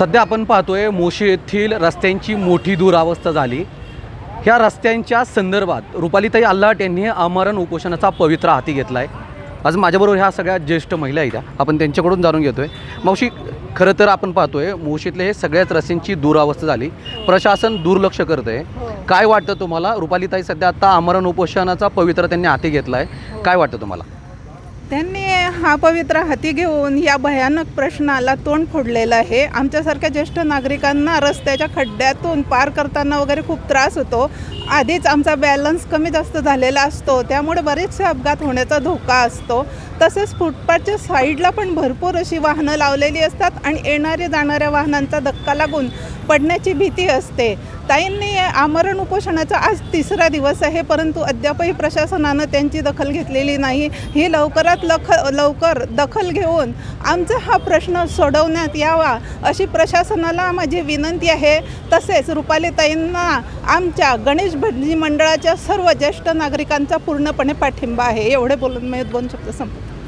सध्या आपण पाहतोय मोशी येथील रस्त्यांची मोठी दुरावस्था झाली. ह्या रस्त्यांच्या संदर्भात रुपालीताई आल्हाट यांनी आमरण उपोषणाचा पवित्र हाती घेतला आहे आज माझ्याबरोबर ह्या सगळ्या ज्येष्ठ महिला आहेत. आपण त्यांच्याकडून जाणून घेतोय. मावशी खरं तर आपण पाहतोय मोशीतले हे सगळ्याच रस्त्यांची दुरावस्था झाली. प्रशासन दुर्लक्ष करत आहे काय वाटतं तुम्हाला? रुपालीताई सध्या आता आमरण उपोषणाचा पवित्र त्यांनी हाती घेतला आहे काय वाटतं तुम्हाला? त्यांनी हा पवित्र हाती घेऊन या भयानक प्रश्नाला तोंड फोडलेलं आहे. आमच्यासारख्या ज्येष्ठ नागरिकांना रस्त्याच्या खड्ड्यातून पार करताना वगैरे खूप त्रास होतो. आधीच आमचा बॅलन्स कमी जास्त झालेला असतो. त्यामुळे बरेचसे अपघात होण्याचा धोका असतो. तसेच फुटपाथच्या साईडला पण भरपूर अशी वाहनं लावलेली असतात आणि येणाऱ्या जाणाऱ्या वाहनांचा धक्का लागून पडण्याची भीती असते. ताईंनी म्हणजे आमरण उपोषणाचा आज तिसरा दिवस आहे परंतु अद्यापही प्रशासनानं त्यांची दखल घेतलेली नाही. ही लवकरात लख लवकर दखल घेऊन आमचा हा प्रश्न सोडवण्यात यावा अशी प्रशासनाला माझी विनंती आहे. तसेच रुपालीताईंना आमच्या गणेश भटजी मंडळाच्या सर्व ज्येष्ठ नागरिकांचा पूर्णपणे पाठिंबा आहे. एवढे बोलून मी दोन शब्द संपतो